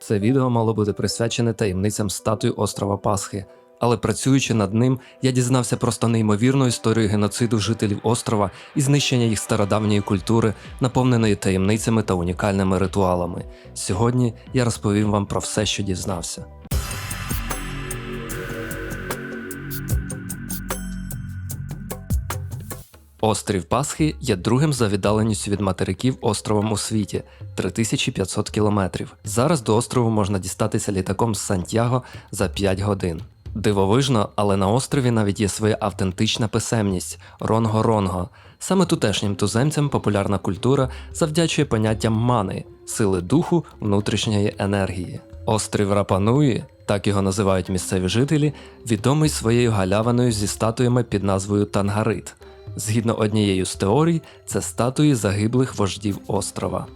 Це відео мало бути присвячене таємницям статуї острова Пасхи, але працюючи над ним, я дізнався просто неймовірну історію геноциду жителів острова і знищення їх стародавньої культури, наповненої таємницями та унікальними ритуалами. Сьогодні я розповім вам про все, що дізнався. Острів Пасхи є другим за віддаленістю від материків островом у світі 3500 кілометрів. Зараз до острову можна дістатися літаком з Сантьяго за 5 годин. Дивовижно, але на острові навіть є своя автентична писемність ронго-ронго. Саме тутешнім туземцям популярна культура завдячує поняттям мани, сили духу внутрішньої енергії. Острів Рапануї, так його називають місцеві жителі, відомий своєю галявиною зі статуями під назвою Тангарит. Згідно однією з теорій, це статуї загиблих вождів острова.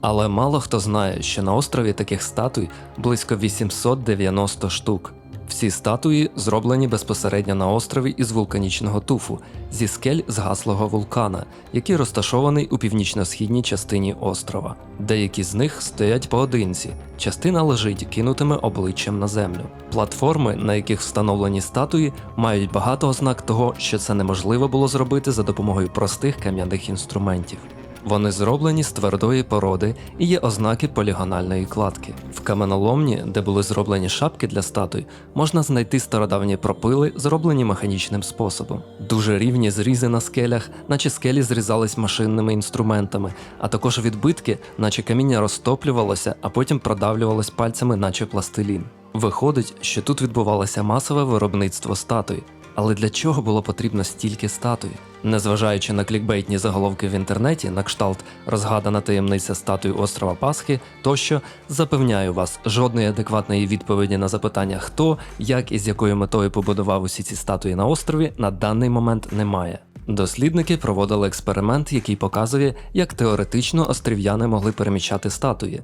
Але мало хто знає, що на острові таких статуй близько 890 штук. Всі статуї зроблені безпосередньо на острові із вулканічного туфу, зі скель згаслого вулкана, який розташований у північно-східній частині острова. Деякі з них стоять поодинці, частина лежить кинутими обличчям на землю. Платформи, на яких встановлені статуї, мають багато ознак того, що це неможливо було зробити за допомогою простих кам'яних інструментів. Вони зроблені з твердої породи і є ознаки полігональної кладки. В каменоломні, де були зроблені шапки для статуй, можна знайти стародавні пропили, зроблені механічним способом. Дуже рівні зрізи на скелях, наче скелі зрізались машинними інструментами, а також відбитки, наче каміння розтоплювалося, а потім продавлювалось пальцями, наче пластилін. Виходить, що тут відбувалося масове виробництво статуй. Але для чого було потрібно стільки статуй? Незважаючи на клікбейтні заголовки в інтернеті, на кшталт розгадана таємниця статуї острова Пасхи, тощо запевняю вас, жодної адекватної відповіді на запитання, хто, як і з якою метою побудував усі ці статуї на острові, на даний момент немає. Дослідники проводили експеримент, який показує, як теоретично острів'яни могли переміщати статуї.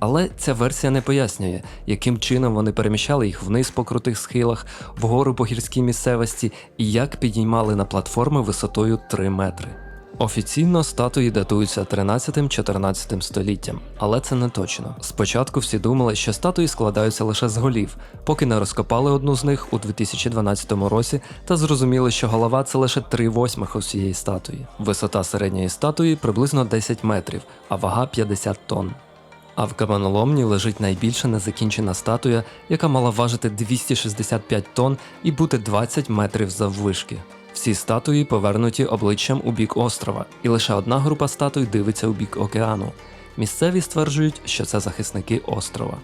Але ця версія не пояснює, яким чином вони переміщали їх вниз по крутих схилах, вгору по гірській місцевості і як підіймали на платформи висотою 3 метри. Офіційно статуї датуються 13-14 століттям, але це не точно. Спочатку всі думали, що статуї складаються лише з голів, поки не розкопали одну з них у 2012 році та зрозуміли, що голова це лише 3 восьмих усієї статуї. Висота середньої статуї приблизно 10 метрів, а вага 50 тонн. А в каменоломні лежить найбільша незакінчена статуя, яка мала важити 265 тонн і бути 20 метрів заввишки. Всі статуї повернуті обличчям у бік острова, і лише одна група статуй дивиться у бік океану. Місцеві стверджують, що це захисники острова.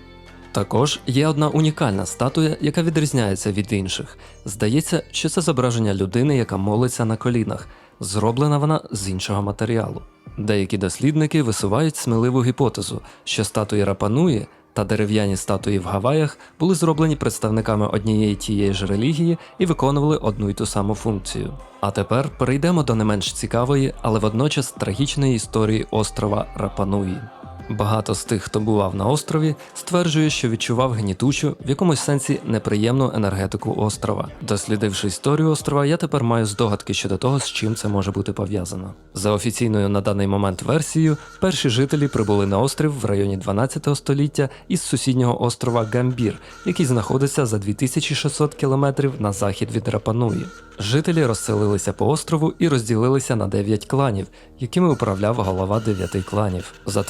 Також є одна унікальна статуя, яка відрізняється від інших. Здається, що це зображення людини, яка молиться на колінах. Зроблена вона з іншого матеріалу. Деякі дослідники висувають сміливу гіпотезу, що статуї Рапануї та дерев'яні статуї в Гаваях були зроблені представниками однієї тієї ж релігії і виконували одну й ту саму функцію. А тепер перейдемо до не менш цікавої, але водночас трагічної історії острова Рапануї. Багато з тих, хто бував на острові, стверджує, що відчував гнітучу, в якомусь сенсі неприємну енергетику острова. Дослідивши історію острова, я тепер маю здогадки щодо того, з чим це може бути пов'язано. За офіційною на даний момент версією, перші жителі прибули на острів в районі 12 століття із сусіднього острова Гамбір, який знаходиться за 2600 кілометрів на захід від Рапануї. Жителі розселилися по острову і розділилися на 9 кланів, якими управляв голова дев'яти кланів. За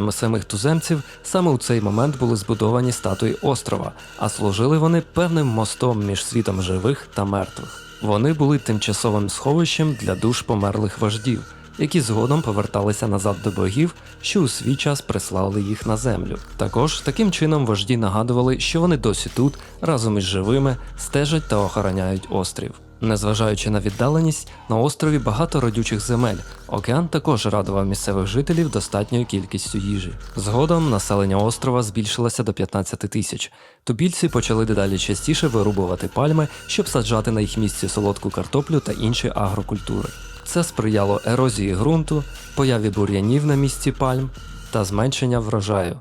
твердженнями самих туземців, саме у цей момент були збудовані статуї острова, а служили вони певним мостом між світом живих та мертвих. Вони були тимчасовим сховищем для душ померлих вождів, які згодом поверталися назад до богів, що у свій час прислали їх на землю. Також таким чином вожді нагадували, що вони досі тут, разом із живими, стежать та охороняють острів. Незважаючи на віддаленість, на острові багато родючих земель. Океан також радував місцевих жителів достатньою кількістю їжі. Згодом населення острова збільшилося до 15 тисяч. Тубільці почали дедалі частіше вирубувати пальми, щоб саджати на їх місці солодку картоплю та інші агрокультури. Це сприяло ерозії ґрунту, появі бур'янів на місці пальм та зменшення врожаю.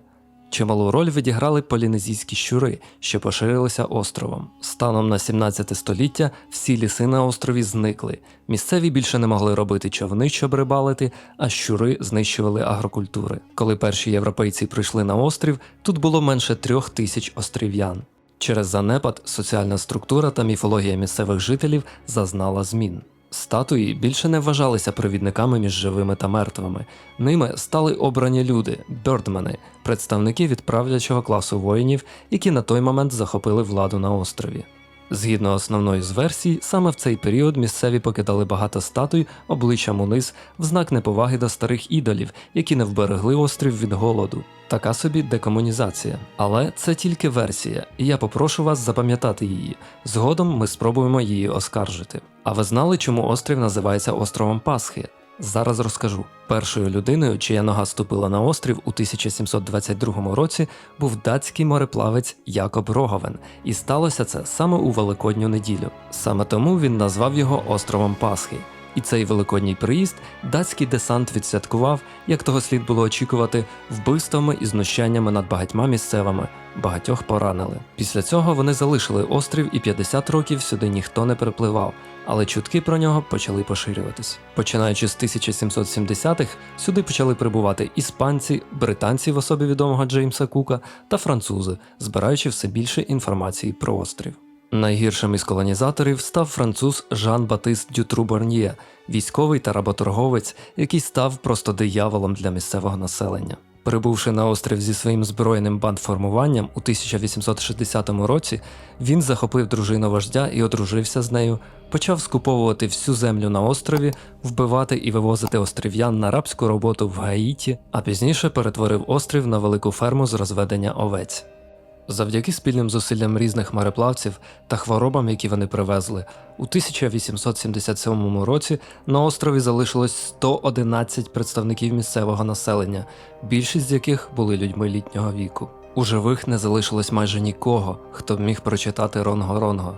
Чималу роль відіграли полінезійські щури, що поширилися островом. Станом на 17 століття всі ліси на острові зникли. Місцеві більше не могли робити човни, щоб рибалити, а щури знищували агрокультури. Коли перші європейці прийшли на острів, тут було менше трьох тисяч острів'ян. Через занепад соціальна структура та міфологія місцевих жителів зазнала змін. Статуї більше не вважалися провідниками між живими та мертвими. Ними стали обрані люди, бьордмени, представники від правлячого класу воїнів, які на той момент захопили владу на острові. Згідно основної з версій, саме в цей період місцеві покидали багато статуй обличчям униз в знак неповаги до старих ідолів, які не вберегли острів від голоду. Така собі декомунізація. Але це тільки версія, і я попрошу вас запам'ятати її. Згодом ми спробуємо її оскаржити. А ви знали, чому острів називається островом Пасхи? Зараз розкажу. Першою людиною, чия нога ступила на острів у 1722 році, був датський мореплавець Якоб Роговен, і сталося це саме у Великодню неділю. Саме тому він назвав його островом Пасхи. І цей великодній приїзд датський десант відсвяткував, як того слід було очікувати, вбивствами і знущаннями над багатьма місцевими, багатьох поранили. Після цього вони залишили острів, і 50 років сюди ніхто не припливав, але чутки про нього почали поширюватись. Починаючи з 1770-х, сюди почали прибувати іспанці, британці в особі відомого Джеймса Кука та французи, збираючи все більше інформації про острів. Найгіршим із колонізаторів став француз Жан Батист Дютру Борньє, військовий та работорговець, який став просто дияволом для місцевого населення. Прибувши на острів зі своїм збройним бандформуванням у 1860 році, він захопив дружину вождя і одружився з нею, почав скуповувати всю землю на острові, вбивати і вивозити острів'ян на рабську роботу в Гаїті, а пізніше перетворив острів на велику ферму з розведення овець. Завдяки спільним зусиллям різних мореплавців та хворобам, які вони привезли, у 1877 році на острові залишилось 111 представників місцевого населення, більшість з яких були людьми літнього віку. У живих не залишилось майже нікого, хто міг прочитати Ронго-Ронго.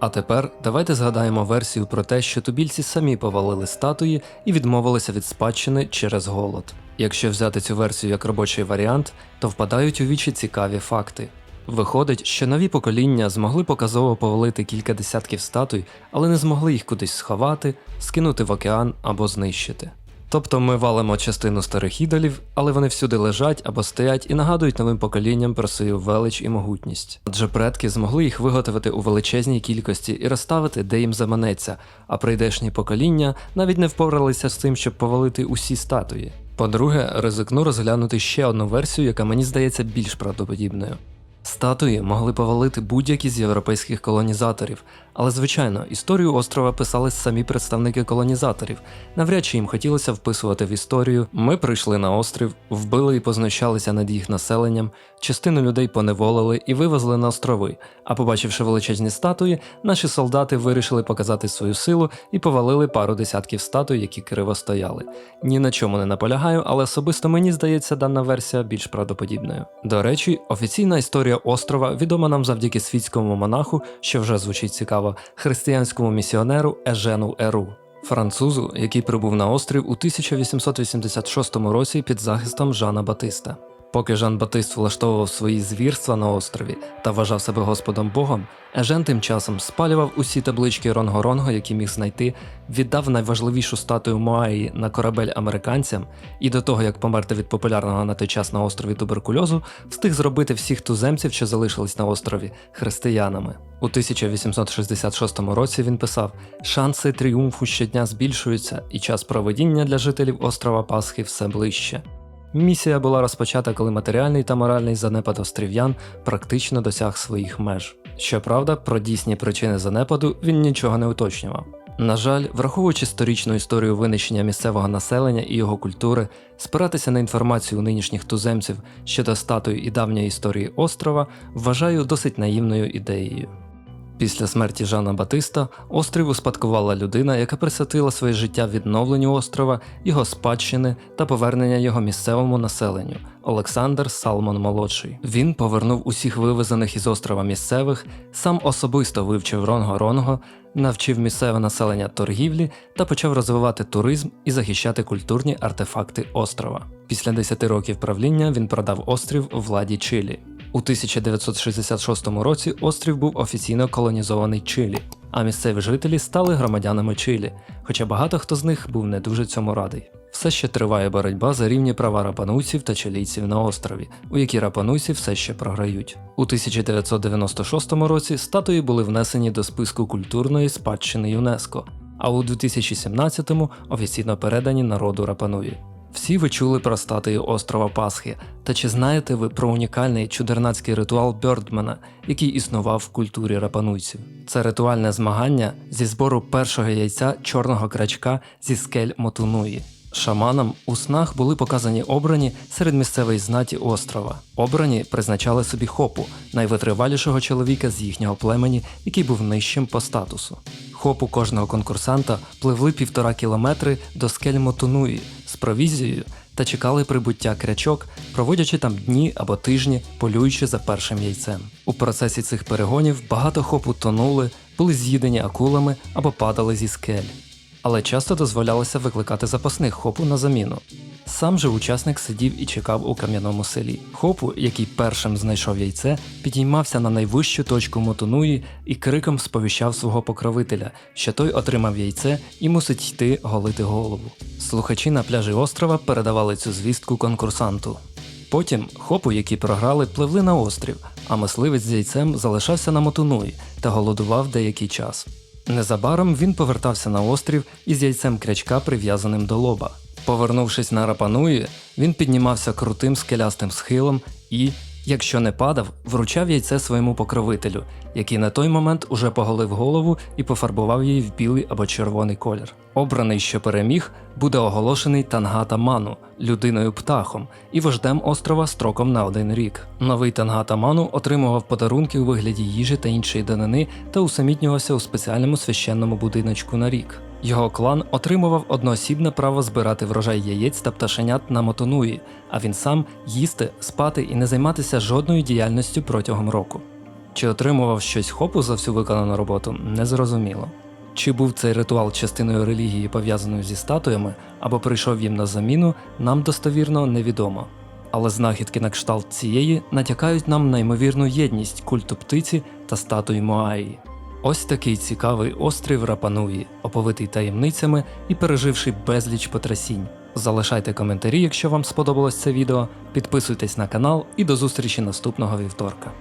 А тепер давайте згадаємо версію про те, що тубільці самі повалили статуї і відмовилися від спадщини через голод. Якщо взяти цю версію як робочий варіант, то впадають у вічі цікаві факти. Виходить, що нові покоління змогли показово повалити кілька десятків статуй, але не змогли їх кудись сховати, скинути в океан або знищити. Тобто ми валимо частину старих ідолів, але вони всюди лежать або стоять і нагадують новим поколінням про свою велич і могутність. Адже предки змогли їх виготовити у величезній кількості і розставити, де їм заманеться, а прийдешні покоління навіть не впоралися з тим, щоб повалити усі статуї. По-друге, ризикну розглянути ще одну версію, яка мені здається більш правдоподібною. Статуї могли повалити будь-які з європейських колонізаторів, але звичайно, історію острова писали самі представники колонізаторів. Навряд чи їм хотілося вписувати в історію. Ми прийшли на острів, вбили і познущалися над їх населенням, частину людей поневолили і вивезли на острови. А побачивши величезні статуї, наші солдати вирішили показати свою силу і повалили пару десятків статуй, які криво стояли. Ні на чому не наполягаю, але особисто мені здається дана версія більш правдоподібною. До речі, офіційна історія острова відома нам завдяки світському монаху, що вже звучить цікаво християнському місіонеру Ежену Еру, французу, який прибув на острів у 1886 році під захистом Жана Батиста. Поки Жан Батист влаштовував свої звірства на острові та вважав себе Господом Богом, Ежен тим часом спалював усі таблички Ронго-Ронго, які міг знайти, віддав найважливішу статую Моаї на корабель американцям, і до того як померти від популярного на той час на острові туберкульозу, встиг зробити всіх туземців, що залишились на острові, християнами. У 1866 році він писав: шанси тріумфу щодня збільшуються, і час проведіння для жителів острова Пасхи все ближче. Місія була розпочата, коли матеріальний та моральний занепад острів'ян практично досяг своїх меж. Щоправда, про дійсні причини занепаду він нічого не уточнював. На жаль, враховуючи сторічну історію винищення місцевого населення і його культури, спиратися на інформацію нинішніх туземців щодо статуї і давньої історії острова вважаю досить наївною ідеєю. Після смерті Жана Батиста острів успадкувала людина, яка присвятила своє життя відновленню острова, його спадщини та повернення його місцевому населенню Олександр Салмон Молодший. Він повернув усіх вивезених із острова місцевих, сам особисто вивчив Ронго-Ронго, навчив місцеве населення торгівлі та почав розвивати туризм і захищати культурні артефакти острова. Після 10 років правління він продав острів владі Чилі. У 1966 році острів був офіційно колонізований Чилі, а місцеві жителі стали громадянами Чилі, хоча багато хто з них був не дуже цьому радий. Все ще триває боротьба за рівні права рапануйців та чилійців на острові, у які рапануйці все ще програють. У 1996 році статуї були внесені до списку культурної спадщини ЮНЕСКО, а у 2017-му офіційно передані народу Рапануї. Всі ви чули про статую острова Пасхи, та чи знаєте ви про унікальний чудернацький ритуал Бьордмана, який існував в культурі рапануйців? Це ритуальне змагання зі збору першого яйця чорного крачка зі скель Мотунуї. Шаманам у снах були показані обрані серед місцевої знаті острова. Обрані призначали собі хопу, найвитривалішого чоловіка з їхнього племені, який був нижчим по статусу. Хопу кожного конкурсанта пливли півтора кілометри до скель Мотунуї провізією та чекали прибуття крячок, проводячи там дні або тижні, полюючи за першим яйцем. У процесі цих перегонів багато хопу тонули, були з'їдені акулами або падали зі скель але часто дозволялося викликати запасних хопу на заміну. Сам же учасник сидів і чекав у кам'яному селі. Хопу, який першим знайшов яйце, підіймався на найвищу точку Мотунуї і криком сповіщав свого покровителя, що той отримав яйце і мусить йти голити голову. Слухачі на пляжі острова передавали цю звістку конкурсанту. Потім хопу, які програли, пливли на острів, а мисливець з яйцем залишався на Мотунуї та голодував деякий час. Незабаром він повертався на острів із яйцем крячка, прив'язаним до лоба. Повернувшись на Рапануї, він піднімався крутим скелястим схилом і, якщо не падав, вручав яйце своєму покровителю, який на той момент уже поголив голову і пофарбував її в білий або червоний колір. Обраний, що переміг, буде оголошений Тангата Ману, людиною птахом і вождем острова строком на один рік. Новий Тангата Ману отримував подарунки у вигляді їжі та іншої данини та усамітнювався у спеціальному священному будиночку на рік. Його клан отримував одноосібне право збирати врожай яєць та пташенят на Мотонуї, а він сам їсти, спати і не займатися жодною діяльністю протягом року. Чи отримував щось хопу за всю виконану роботу, незрозуміло. Чи був цей ритуал частиною релігії пов'язаною зі статуями, або прийшов їм на заміну, нам достовірно невідомо. Але знахідки на кшталт цієї натякають нам на ймовірну єдність культу птиці та статуї Моаї. Ось такий цікавий острів Рапануї, оповитий таємницями і переживши безліч потрясінь. Залишайте коментарі, якщо вам сподобалось це відео, підписуйтесь на канал і до зустрічі наступного вівторка.